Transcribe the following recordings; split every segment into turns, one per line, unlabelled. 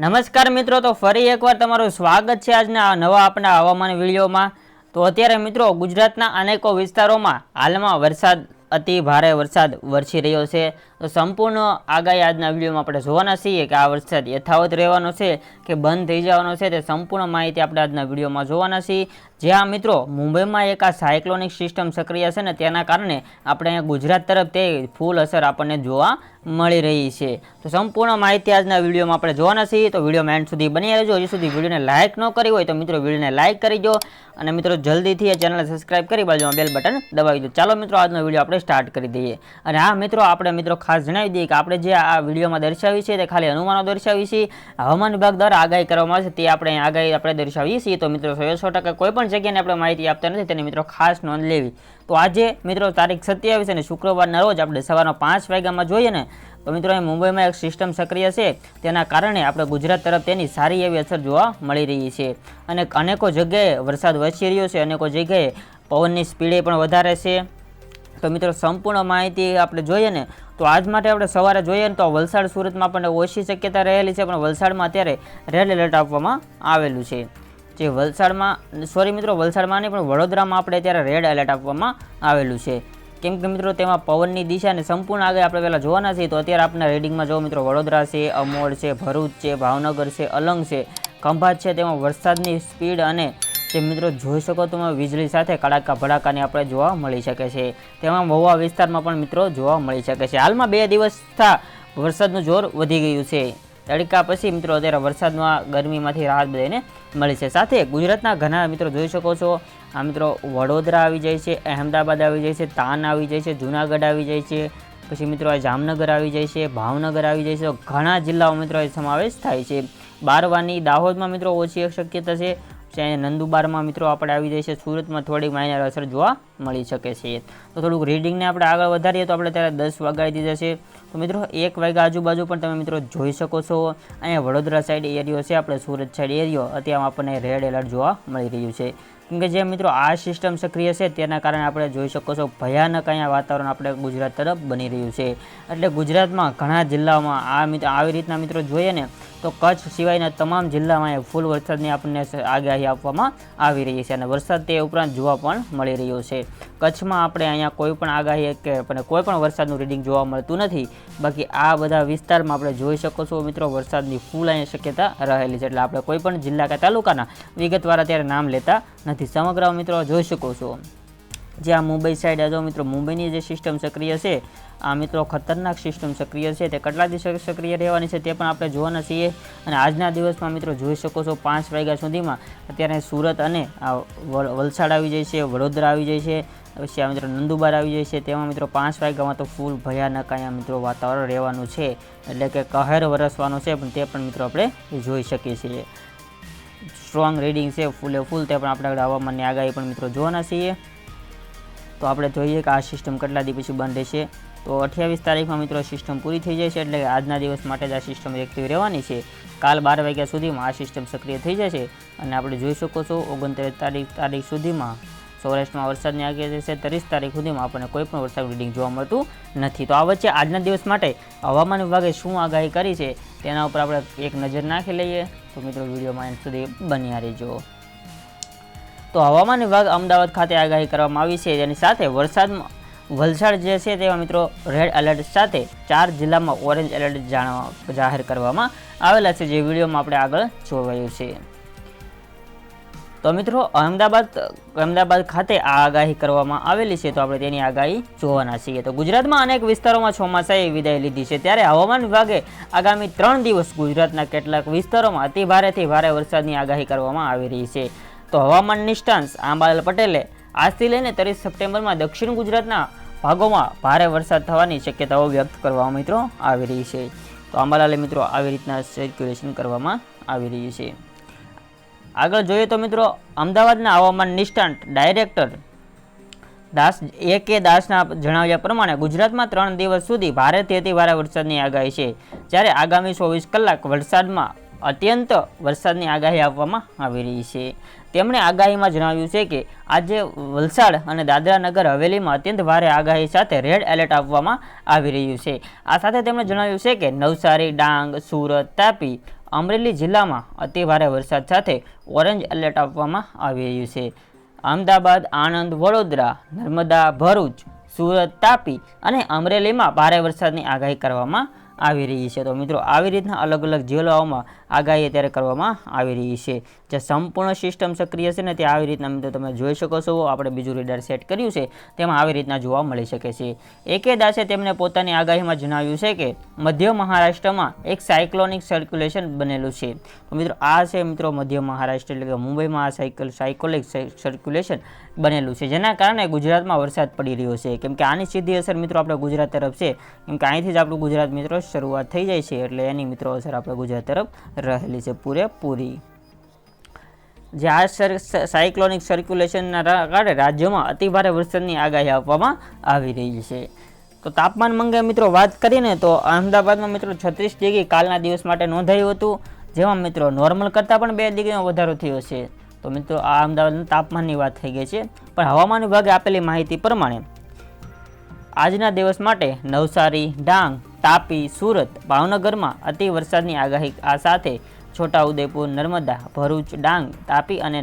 નમસ્કાર મિત્રો, તો ફરી એકવાર તમારું સ્વાગત છે આજના નવા આપણા હવામાન વિડીયોમાં. તો અત્યારે મિત્રો, ગુજરાતના અનેકો વિસ્તારોમાં હાલમાં વરસાદ, અતિ ભારે વરસાદ વરસી રહ્યો છે. તો સંપૂર્ણ આગાહી આજના વિડીયોમાં આપણે જોવાના છીએ કે આ વરસાદ યથાવત રહેવાનો છે કે બંધ થઈ જવાનો છે તે સંપૂર્ણ માહિતી આપણે આજના વિડીયોમાં જોવાના છીએ. જ્યાં મિત્રો મુંબઈમાં એક આ સાયક્લોનિક સિસ્ટમ સક્રિય છે ને તેના કારણે આપણે અહીંયા ગુજરાત તરફ તે ફૂલ અસર આપણને જોવા મળી રહી છે. તો સંપૂર્ણ માહિતી આજના વિડીયોમાં આપણે જોવાના છીએ. તો વીડિયો એન્ડ સુધી બની રહેજો. હજી સુધી વિડીયોને લાઇક ન કરી હોય તો મિત્રો વિડીયોને લાઇક કરી દો અને મિત્રો જલ્દીથી આ ચેનલને સબસ્ક્રાઇબ કરી બાજુમાં બેલ બટન દબાવી દો. ચાલો મિત્રો, આજનો વીડિયો આપણે સ્ટાર્ટ કરી દઈએ. અને હા મિત્રો, આપણે મિત્રો ખાસ જણાવી દઈએ કે આપણે જે આ વિડીયોમાં દર્શાવી છે તે ખાલી અનુમાનો દર્શાવી છે. હવામાન વિભાગ દ્વારા આગાહી કરવામાં આવે છે તે આપણે આગાહી આપણે દર્શાવીએ છીએ. તો મિત્રો, સો ટકા કોઈ પણ જગ્યાને આપણે માહિતી આપતા નથી તેની મિત્રો ખાસ નોંધ લેવી. તો આજે મિત્રો તારીખ સત્યાવીસ અને શુક્રવારના રોજ આપણે સવારના પાંચ વાગ્યામાં જોઈએ ને, તો મિત્રો અહીં મુંબઈમાં એક સિસ્ટમ સક્રિય છે. તેના કારણે આપણે ગુજરાત તરફ તેની સારી એવી અસર જોવા મળી રહી છે. અને અનેકો જગ્યાએ વરસાદ વરસી રહ્યો છે. અનેકો જગ્યાએ પવનની સ્પીડે પણ વધારે છે. તો મિત્રો, સંપૂર્ણ માહિતી આપણે જોઈએ ને તો આજ માટે આપણે સવારે જોઈએ ને તો વલસાડ સુરતમાં આપણને ઓછી શક્યતા રહેલી છે, પણ વલસાડમાં અત્યારે રેડ એલર્ટ આપવામાં આવેલું છે. જે વલસાડમાં, સોરી મિત્રો, વલસાડમાં નહીં, પણ વડોદરામાં આપણે અત્યારે રેડ એલર્ટ આપવામાં આવેલું છે. કેમ કે મિત્રો, તેમાં પવનની દિશાને સંપૂર્ણ આગળ આપણે પહેલાં જોવાના છીએ, તો અત્યારે આપણા રેડિંગમાં જો મિત્રો, વડોદરા છે અમોડ છે, ભરૂચ છે, ભાવનગર છે, અલંગ છે, ખંભાત છે, તેમાં વરસાદની સ્પીડ અને જે મિત્રો જોઈ શકો તો વીજળી સાથે કડાકા ભડાકાની આપણે જોવા મળી શકે છે. તેમાં મહુવા વિસ્તારમાં પણ મિત્રો જોવા મળી શકે છે. હાલમાં બે દિવસ થા વરસાદનું જોર વધી ગયું છે. તડકા પછી મિત્રો અત્યારે વરસાદમાં ગરમીમાંથી રાહત બધાને મળી છે. સાથે ગુજરાતના ઘણા મિત્રો જોઈ શકો છો. આ મિત્રો વડોદરા આવી જાય છે, અહેમદાબાદ આવી જાય છે, તાન આવી જાય છે, જુનાગઢ આવી જાય છે. પછી મિત્રો જામનગર આવી જાય છે, ભાવનગર આવી જાય છે. ઘણા જિલ્લાઓ મિત્રો સમાવેશ થાય છે. બારવાની દાહોદમાં મિત્રો ઓછી શક્યતા છે. અહીંયા નંદુબારમાં મિત્રો આપણે આવી જાય છે સુરતમાં. થોડીક માઇનર અસર જોવા મળી શકે છે. તો થોડુંક રીડિંગને આપણે આગળ વધારીએ તો આપણે ત્યારે દસ વાગાડી દીધા છે. તો મિત્રો, એક વાગ્યા આજુબાજુ પણ તમે મિત્રો જોઈ શકો છો. અહીંયા વડોદરા સાઈડ એરિયો છે, આપણે સુરત સાઈડ એરિયો અત્યારે આપણને રેડ એલર્ટ જોવા મળી રહ્યું છે. કેમ કે જે મિત્રો આ સિસ્ટમ સક્રિય છે, તેના કારણે આપણે જોઈ શકો છો ભયાનક અહીંયા વાતાવરણ આપણે ગુજરાત તરફ બની રહ્યું છે. એટલે ગુજરાતમાં ઘણા જિલ્લાઓમાં આ આવી રીતના મિત્રો જોઈએ ને તો કચ્છ સિવાયના તમામ જિલ્લામાં ફૂલ વરસાદની આપણને આગાહી આપવામાં આવી રહી છે અને વરસાદ તે ઉપરાંત જોવા પણ મળી રહ્યો છે. કચ્છમાં આપણે અહીંયા કોઈ પણ આગાહી કે આપણને કોઈ પણ વરસાદનું રીડિંગ જોવા મળતું નથી. બાકી આ બધા વિસ્તારમાં આપણે જોઈ શકો છો મિત્રો, વરસાદની ફૂલ અહીંયા શક્યતા રહેલી છે. એટલે આપણે કોઈ પણ જિલ્લા કે તાલુકાના વિગતવાર અત્યારે નામ લેતા નથી. સમગ્ર મિત્રો જોઈ શકો છો. જે આ મુંબઈ સાઈડ જો મિત્રો, મુંબઈની જે સિસ્ટમ સક્રિય છે, આ મિત્રો ખતરનાક સિસ્ટમ સક્રિય છે. તે કેટલા દિવસ સક્રિય રહેવાની છે તે પણ આપણે જોવાના છીએ. અને આજના દિવસમાં મિત્રો જોઈ શકો છો, પાંચ વાગ્યા સુધીમાં અત્યારે સુરત અને વલસાડ આવી જાય છે, વડોદરા આવી જાય છે, પછી આ મિત્રો નંદુબાર આવી જાય છે. તેમાં મિત્રો પાંચ વાગ્યામાં તો ફૂલ ભયાનક અહીંયા મિત્રો વાતાવરણ રહેવાનું છે. એટલે કે કહેર વરસવાનું છે, પણ તે પણ મિત્રો આપણે જોઈ શકીએ છીએ. સ્ટ્રોંગ રીડિંગ છે ફૂલે ફૂલ તે પણ આપણે હવામાનની આગાહી પણ મિત્રો જોવાના છીએ. તો આપણે જોઈએ કે આ સિસ્ટમ કેટલા દી પછી બંધ રહેશે. તો અઠ્યાવીસ તારીખમાં મિત્રો સિસ્ટમ પૂરી થઈ જશે એટલે આજના દિવસ માટે જ આ સિસ્ટમ એક્ટિવ રહેવાની છે. કાલ બાર વાગ્યા સુધીમાં આ સિસ્ટમ સક્રિય થઈ જશે અને આપણે જોઈ શકો છો ઓગણત્રીસ તારીખ તારીખ સુધીમાં સૌરાષ્ટ્રમાં વરસાદની આગાહી છે ત્રીસ તારીખ સુધીમાં આપણને કોઈ પણ વરસાદ રીડિંગ જોવા મળતું નથી. તો આ વચ્ચે આજના દિવસ માટે હવામાન વિભાગે શું આગાહી કરી છે તેના ઉપર આપણે એક નજર નાખી લઈએ. તો મિત્રો વિડીયોમાં એન્ડ સુધી બન્યા રહેજો. તો હવામાન વિભાગ અમદાવાદ ખાતે આગાહી કરવામાં આવી છે. તેની સાથે વરસાદમાં વલસાડ જે છે તેવા મિત્રો રેડ એલર્ટ સાથે ચાર જિલ્લામાં ઓરેન્જ એલર્ટ જાણવા જાહેર કરવામાં આવેલા છે. જે વિડીયોમાં આપણે આગળ જોવાયું છે. તો મિત્રો, અમદાવાદ અમદાવાદ ખાતે આ આગાહી કરવામાં આવેલી છે. તો આપણે તેની આગાહી જોવાના છીએ. તો ગુજરાતમાં અનેક વિસ્તારોમાં ચોમાસાએ વિદાય લીધી છે. ત્યારે હવામાન વિભાગે આગામી ત્રણ દિવસ ગુજરાતના કેટલાક વિસ્તારોમાં અતિ ભારેથી ભારે વરસાદની આગાહી કરવામાં આવી રહી છે. તો હવામાન નિષ્ણાંત આંબાલાલ પટેલે આજથી લઈને ત્રીસ સપ્ટેમ્બરમાં દક્ષિણ ગુજરાતના ભાગોમાં ભારે વરસાદ થવાની શક્યતાઓ વ્યક્ત કરવામાં મિત્રો આવી રહી છે. તો આંબાલાલે મિત્રો આવી રીતના સર્ક્યુલેશન કરવામાં આવી રહ્યું છે. આગળ જોઈએ તો મિત્રો અમદાવાદના હવામાન નિષ્ણાંત ડાયરેક્ટર દાસ એ કે દાસના જણાવ્યા પ્રમાણે ગુજરાતમાં ત્રણ દિવસ સુધી ભારેથી અતિ ભારે વરસાદની આગાહી છે. જ્યારે આગામી ચોવીસ કલાક વરસાદમાં અત્યંત વરસાદની આગાહી આપવામાં આવી રહી છે. તેમણે આગાહીમાં જણાવ્યું છે કે, આજે વલસાડ અને દાદરા નગર હવેલીમાં અત્યંત ભારે આગાહી સાથે રેડ એલર્ટ આપવામાં આવી રહ્યું છે. આ સાથે તેમણે જણાવ્યું છે કે, નવસારી, ડાંગ, સુરત, તાપી, અમરેલી જિલ્લામાં અતિ ભારે વરસાદ સાથે ઓરેન્જ એલર્ટ આપવામાં આવી રહ્યું છે. અમદાવાદ, આણંદ, વડોદરા, નર્મદા, ભરૂચ, સુરત, તાપી અને અમરેલીમાં ભારે વરસાદની આગાહી કરવામાં આવી રહી છે. તો મિત્રો, આવી રીતના અલગ અલગ જિલ્લાઓમાં આગાહી અત્યારે કરવામાં આવી રહી છે. જે સંપૂર્ણ સિસ્ટમ સક્રિય છે ને તે આવી રીતના મિત્રો તમે જોઈ શકો છો. આપણે બીજું રીડર સેટ કર્યું છે. તેમાં આવી રીતના જોવા મળી શકે છે. એકે દાસે તેમણે પોતાની આગાહીમાં જણાવ્યું છે કે, મધ્ય મહારાષ્ટ્રમાં એક સાયક્લોનિક સર્ક્યુલેશન બનેલું છે. તો મિત્રો, આ છે મિત્રો મધ્ય મહારાષ્ટ્ર એટલે કે મુંબઈમાં આ સાયકલ સાયકોલિક સર્ક્યુલેશન બનેલું છે. જેના કારણે ગુજરાતમાં વરસાદ પડી રહ્યો છે. કેમ કે આની સીધી અસર મિત્રો આપણે ગુજરાત તરફ છે. કેમ કે અહીંથી જ આપણું ગુજરાત મિત્રો શરૂઆત થઈ જાય છે એટલે એની મિત્રો અસર આપણે ગુજરાત તરફ રહેલી છે પૂરેપૂરી. જે આ સર સાયક્લોનિક સર્ક્યુલેશનના કારણે રાજ્યમાં અતિભારે વરસાદની આગાહી આપવામાં આવી રહી છે. તો તાપમાન મંગે મિત્રો વાત કરીને તો અમદાવાદમાં મિત્રો છત્રીસ ડિગ્રી કાલના દિવસ માટે નોંધાયું હતું, જેમાં મિત્રો નોર્મલ કરતાં પણ બે ડિગ્રીનો વધારો થયો છે. તો મિત્રો આ અમદાવાદના તાપમાનની વાત થઈ ગઈ છે, પણ હવામાન વિભાગે આપેલી માહિતી પ્રમાણે આજના દિવસ માટે નવસારી, ડાંગ તાપી, સુરત, ભાવનગરમાં અતિ વરસાદની આગાહી. આ સાથે છોટાઉદેપુર, નર્મદા, ભરૂચ, ડાંગ, તાપી અને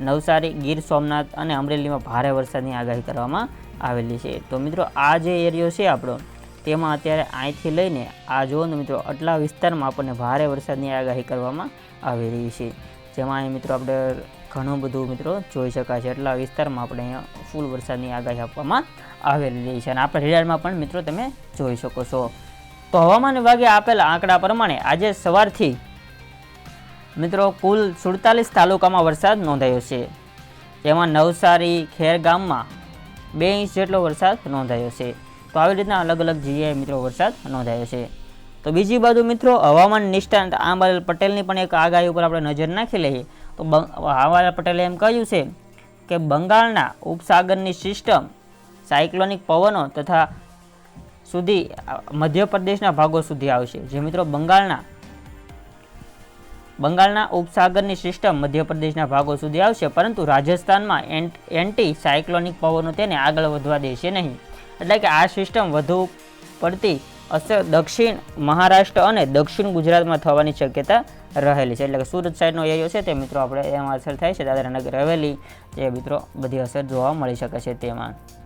નવસારી, ગીર સોમનાથ અને અમરેલીમાં ભારે વરસાદની આગાહી કરવામાં આવેલી છે. તો મિત્રો, આ જે એરિયો છે આપણો, તેમાં અત્યારે અહીંથી લઈને આ ને મિત્રો, આટલા વિસ્તારમાં આપણને ભારે વરસાદની આગાહી કરવામાં આવી રહી છે. જેમાં અહીં મિત્રો, આપણે ઘણું બધું મિત્રો જોઈ શકાય છે. એટલા વિસ્તારમાં આપણે અહીંયા ફૂલ વરસાદની આગાહી આપવામાં આવેલી છે. અને આપણે રેડારમાં પણ મિત્રો તમે જોઈ શકો છો. તો હવામાન વિભાગે આપેલા આંકડા પ્રમાણે આજે સવારથી મિત્રો કુલ સુડતાલીસ તાલુકામાં વરસાદ નોંધાયો છે. જેમાં નવસારી ખેર ગામમાં બે ઇંચ જેટલો વરસાદ નોંધાયો છે. તો આવી રીતના અલગ અલગ જગ્યાએ મિત્રો વરસાદ નોંધાયો છે. તો બીજી બાજુ મિત્રો હવામાન નિષ્ણાંત આંબાલાલ પટેલની પણ એક આગાહી ઉપર આપણે નજર નાખી લઈએ. તો આંબાલાલ પટેલે એમ કહ્યું છે કે બંગાળના ઉપસાગરની સિસ્ટમ સાયક્લોનિક પવનો તથા સુધી મધ્યપ્રદેશના ભાગો સુધી આવશે. જે મિત્રો બંગાળના બંગાળના ઉપસાગરની સિસ્ટમ મધ્યપ્રદેશના ભાગો સુધી આવશે, પરંતુ રાજસ્થાનમાં એન્ટ- સાયક્લોનિક પવનો તેને આગળ વધવા દેશે નહીં. એટલે કે આ સિસ્ટમ વધુ પડતી અસર દક્ષિણ મહારાષ્ટ્ર અને દક્ષિણ ગુજરાતમાં થવાની શક્યતા રહેલી છે. એટલે કે સુરત સાઈડનો એરિયો છે તે મિત્રો આપણે એમાં અસર થાય છે. દાદરાનગર હવેલી જે મિત્રો બધી અસર જોવા મળી શકે છે તેમાં.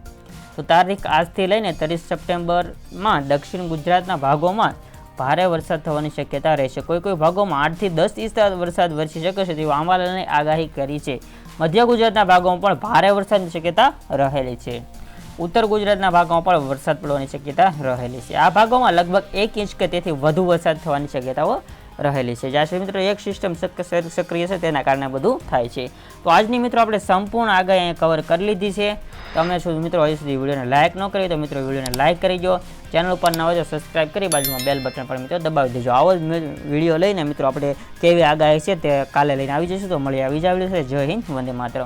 તો તારીખ આજથી લઈને ત્રીસ સપ્ટેમ્બરમાં દક્ષિણ ગુજરાતના ભાગોમાં ભારે વરસાદ થવાની શક્યતા રહેશે કોઈ કોઈ ભાગોમાં આઠથી દસ ઇંચ વરસાદ વરસી શકે છે તેવી આંબાલાલને આગાહી કરી છે. મધ્ય ગુજરાતના ભાગોમાં પણ ભારે વરસાદની શક્યતા રહેલી છે. ઉત્તર ગુજરાતના ભાગોમાં પણ વરસાદ પડવાની શક્યતા રહેલી છે. આ ભાગોમાં લગભગ એક ઇંચ કે તેથી વધુ વરસાદ થવાની શક્યતાઓ રહેલી છે. જ્યાં સુધી મિત્રો એક સિસ્ટમ સક્રિય છે, તેના કારણે બધું થાય છે. તો આજની મિત્રો આપણે સંપૂર્ણ આગળ અહીંયા કવર કરી લીધી છે. તમે શું મિત્રો હજી સુધી વિડીયોને લાઇક ન કરી તો મિત્રો વિડીયોને લાઇક કરી દો. ચેનલ ઉપર ન હોય તો સબસ્ક્રાઇબ કરી બાજુમાં બેલ બટન પણ મિત્રો દબાવી દેજો. આવો જ વીડિયો લઈને મિત્રો આપણે કેવી આગાહી છે તે કાલે લઈને આવી જઈશું. તો મળી આવી છે જય હિન્દ, વંદે માતરમ.